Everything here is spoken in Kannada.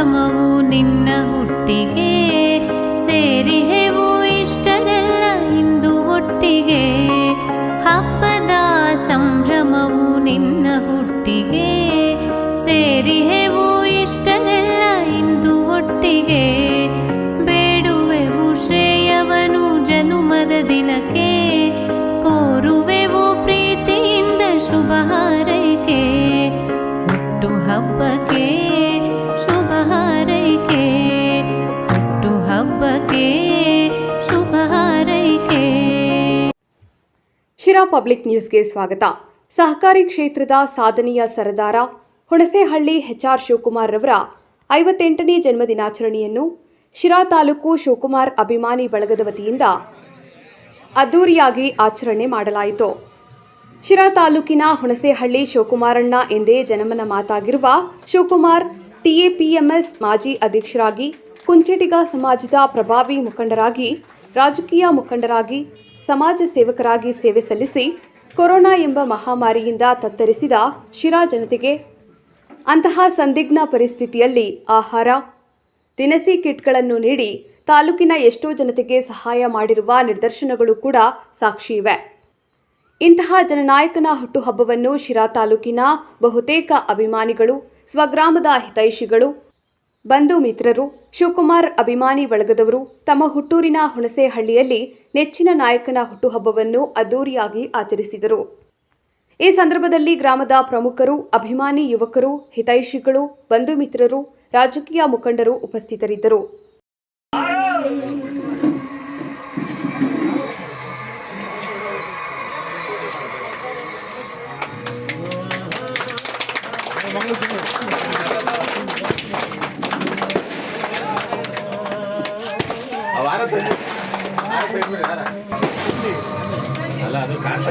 ಕ್ರಮವು ನಿನ್ನ ಹುಟ್ಟಿಗೆ ಸೇರಿಹೆವು ಇಷ್ಟರೆಲ್ಲ ಇಂದು ಒಟ್ಟಿಗೆ ಹಬ್ಬದ ಸಂಭ್ರಮವು ನಿನ್ನ ಹುಟ್ಟಿಗೆ ಸೇರಿ ಶಿರಾ ಪಬ್ಲಿಕ್ ನ್ಯೂಸ್ಗೆ ಸ್ವಾಗತ. ಸಹಕಾರಿ ಕ್ಷೇತ್ರದ ಸಾಧನೆಯ ಸರದಾರ ಹುಣಸೇಹಳ್ಳಿ ಎಚ್ಆರ್ ಶಿವಕುಮಾರ್ ರವರ ಐವತ್ತೆಂಟನೇ ಜನ್ಮ ದಿನಾಚರಣೆಯನ್ನು ಶಿರಾ ತಾಲೂಕು ಶಿವಕುಮಾರ್ ಅಭಿಮಾನಿ ಬಳಗದ ವತಿಯಿಂದ ಅದ್ದೂರಿಯಾಗಿ ಆಚರಣೆ ಮಾಡಲಾಯಿತು. ಶಿರಾ ತಾಲೂಕಿನ ಹುಣಸೇಹಳ್ಳಿ ಶಿವಕುಮಾರಣ್ಣ ಎಂದೇ ಜನಮನ ಮಾತಾಗಿರುವ ಶಿವಕುಮಾರ್ ಟಿಎಪಿಎಂಎಸ್ ಮಾಜಿ ಅಧ್ಯಕ್ಷರಾಗಿ ಕುಂಚೇಟಿಗ ಸಮಾಜದ ಪ್ರಭಾವಿ ಮುಖಂಡರಾಗಿ, ರಾಜಕೀಯ ಮುಖಂಡರಾಗಿ, ಸಮಾಜ ಸೇವಕರಾಗಿ ಸೇವೆ ಸಲ್ಲಿಸಿ ಕೊರೋನಾ ಎಂಬ ಮಹಾಮಾರಿಯಿಂದ ತತ್ತರಿಸಿದ ಶಿರಾ ಜನತೆಗೆ ಅಂತಹ ಸಂದಿಗ್ಧ ಪರಿಸ್ಥಿತಿಯಲ್ಲಿ ಆಹಾರ, ದಿನಸಿ ಕಿಟ್ಗಳನ್ನು ನೀಡಿ ತಾಲೂಕಿನ ಎಷ್ಟೋ ಜನತೆಗೆ ಸಹಾಯ ಮಾಡಿರುವ ನಿದರ್ಶನಗಳು ಕೂಡ ಸಾಕ್ಷಿ ಇವೆ. ಇಂತಹ ಜನನಾಯಕನ ಹುಟ್ಟುಹಬ್ಬವನ್ನು ಶಿರಾ ತಾಲೂಕಿನ ಬಹುತೇಕ ಅಭಿಮಾನಿಗಳು, ಸ್ವಗ್ರಾಮದ ಹಿತೈಷಿಗಳು ಬಂಧು ಮಿತ್ರರು, ಶಿವಕುಮಾರ್ ಅಭಿಮಾನಿ ಬಳಗದವರು ತಮ್ಮ ಹುಟ್ಟೂರಿನ ಹುಣಸೆಹಳ್ಳಿಯಲ್ಲಿ ನೆಚ್ಚಿನ ನಾಯಕನ ಹುಟ್ಟುಹಬ್ಬವನ್ನು ಅದ್ದೂರಿಯಾಗಿ ಆಚರಿಸಿದರು. ಈ ಸಂದರ್ಭದಲ್ಲಿ ಗ್ರಾಮದ ಪ್ರಮುಖರು, ಅಭಿಮಾನಿ ಯುವಕರು, ಹಿತೈಷಿಗಳು, ಬಂಧು ಮಿತ್ರರು, ರಾಜಕೀಯ ಮುಖಂಡರು ಉಪಸ್ಥಿತರಿದ್ದರು. ಅಲ್ಲ ಅದು ಕಾಣ್ತಾ